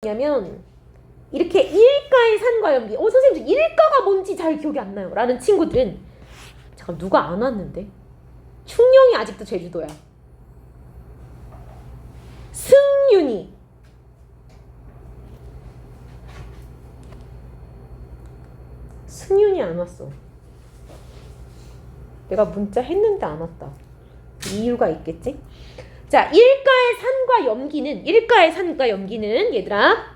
뭐냐면 이렇게 일가의 산과 연기. 어 선생님 저 일가가 뭔지 잘 기억이 안 나요. 라는 친구들은 잠깐 누가 안 왔는데 충령이 아직도 제주도야. 승윤이 승윤이 안 왔어. 내가 문자 했는데 안 왔다. 이유가 있겠지? 자, 일가의 산과 염기는 일가의 산과 염기는 얘들아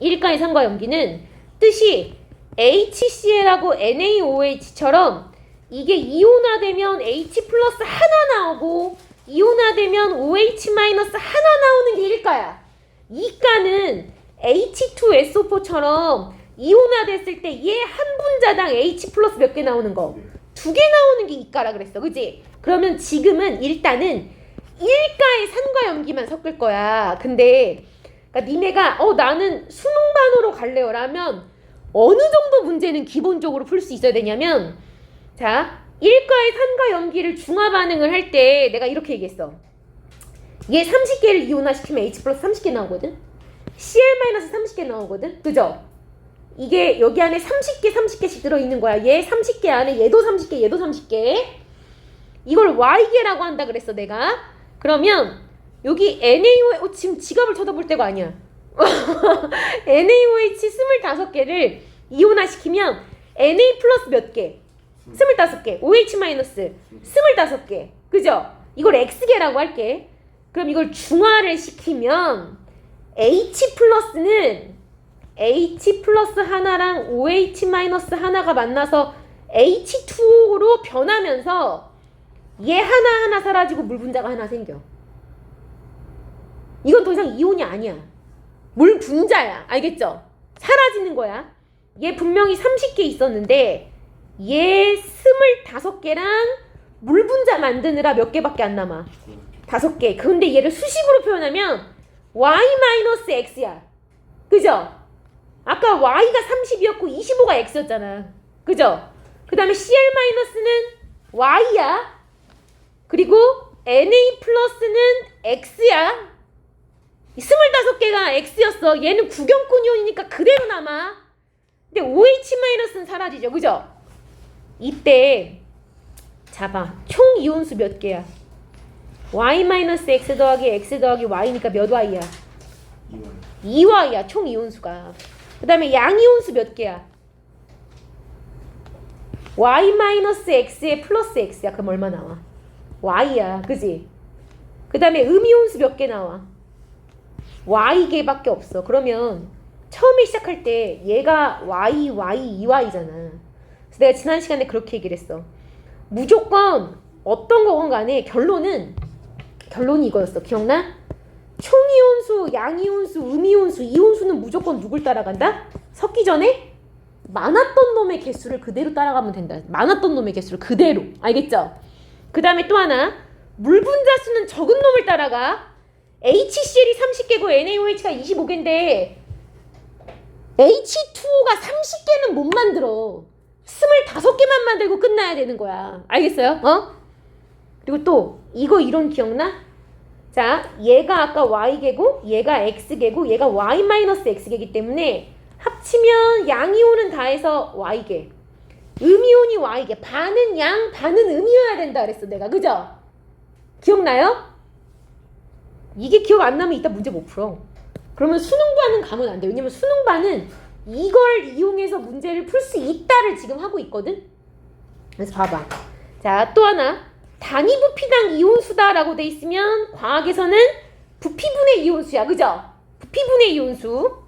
일가의 산과 염기는 뜻이 HCl하고 NaOH처럼 이게 이온화되면 H 플러스 하나 나오고 이온화되면 OH 마이너스 하나 나오는 게 일가야. 이가는 H2SO4처럼 이온화됐을 때 얘 한 분자당 H 플러스 몇 개 나오는 거? 두 개 나오는 게 이가라 그랬어. 그지? 그러면 지금은 일단은 일가의 산과 염기만 섞을 거야. 근데 그러니까 니네가 어 나는 수능반으로 갈래요 라면 어느 정도 문제는 기본적으로 풀 수 있어야 되냐면 자 일가의 산과 염기를 중화 반응을 할 때 내가 이렇게 얘기했어. 얘 30개를 이온화시키면 H 플러스 30개 나오거든. Cl 마이너스 30개 나오거든. 그죠? 이게 여기 안에 30개 30개씩 들어있는 거야. 얘 30개 안에 얘도 30개 얘도 30개. 이걸 Y계라고 한다 그랬어 내가. 그러면 여기 NaOH 어, 지금 지갑을 쳐다볼 때가 아니야. NaOH 25개를 이온화시키면 Na 플러스 몇 개? 25개. OH 마이너스 25개. 그죠? 이걸 X계라고 할게. 그럼 이걸 중화를 시키면 H 플러스는 H 플러스 하나랑 OH 마이너스 하나가 만나서 H2로 변하면서 얘 하나하나 사라지고 물 분자가 하나 생겨. 이건 더 이상 이온이 아니야. 물 분자야. 알겠죠? 사라지는 거야. 얘 분명히 30개 있었는데 얘 25개랑 물 분자 만드느라 몇 개밖에 안 남아. 다섯 개. 근데 얘를 수식으로 표현하면 y-x야. 그죠? 아까 y가 30이었고 25가 x였잖아. 그죠? 그 다음에 cl-는 y야. 그리고 na 플러스는 x야. 25개가 x였어. 얘는 구경꾼 이온이니까 그대로 남아. 근데 OH-는 사라지죠. 그죠? 이때 잡아. 총 이온수 몇 개야? y-x 더하기 x 더하기 y니까 몇 y야? 2y야. 총 이온수가. 그 다음에 양이온수 몇 개야? y-x에 플러스 x야. 그럼 얼마 나와? Y야. 그지? 그 다음에 음이온수 몇 개 나와? y개밖에 없어. 그러면 처음에 시작할 때 얘가 y, y, 2y잖아. 그래서 내가 지난 시간에 그렇게 얘기를 했어. 무조건 어떤 거건 간에 결론은 결론이 이거였어. 기억나? 총이온수, 양이온수, 음이온수, 이온수는 무조건 누굴 따라간다? 섞기 전에 많았던 놈의 개수를 그대로 따라가면 된다. 많았던 놈의 개수를 그대로. 알겠죠? 그 다음에 또 하나. 물 분자 수는 적은 놈을 따라가. HCl이 30개고 NaOH가 25개인데 H2O가 30개는 못 만들어. 25개만 만들고 끝나야 되는 거야. 알겠어요? 어? 그리고 또 이거 이론 기억나? 자, 얘가 아까 y개고 얘가 x개고 얘가 y-x개이기 때문에 합치면 양이온은 다 해서 y개. 음이온이 y개. 반은 양, 반은 음이어야 된다 그랬어, 내가. 그죠? 기억나요? 이게 기억 안 나면 이따 문제 못 풀어. 그러면 수능반은 가면 안 돼. 왜냐면 수능반은 이걸 이용해서 문제를 풀 수 있다를 지금 하고 있거든. 그래서 봐봐. 자, 또 하나. 단위 부피당 이온수다라고 돼 있으면 과학에서는 부피분의 이온수야. 그죠? 부피분의 이온수.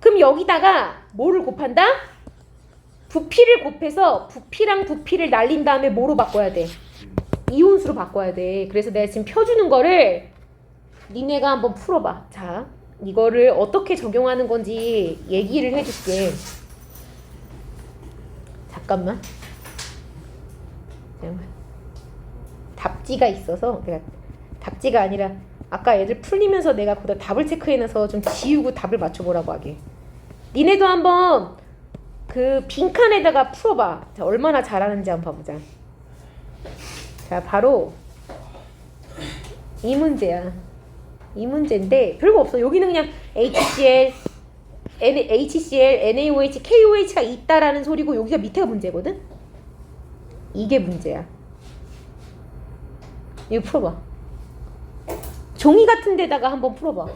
그럼 여기다가 뭐를 곱한다? 부피를 곱해서 부피랑 부피를 날린 다음에 뭐로 바꿔야 돼? 이온수로 바꿔야 돼. 그래서 내가 지금 펴주는 거를 니네가 한번 풀어봐. 자, 이거를 어떻게 적용하는 건지 얘기를 해줄게. 잠깐만. 잠깐만. 답지가 있어서 내가 답지가 아니라 아까 애들 풀리면서 내가 거기다 답을 체크해놔서 좀 지우고 답을 맞춰보라고 하게. 니네도 한번 그 빈칸에다가 풀어봐. 자, 얼마나 잘하는지 한번 봐보자. 자, 바로 이 문제야. 이 문제인데 별거 없어. 여기는 그냥 HCl, N, HCl, NaOH, KOH가 있다라는 소리고 여기가 밑에가 문제거든. 이게 문제야. 이거 풀어봐. 종이 같은 데다가 한번 풀어봐.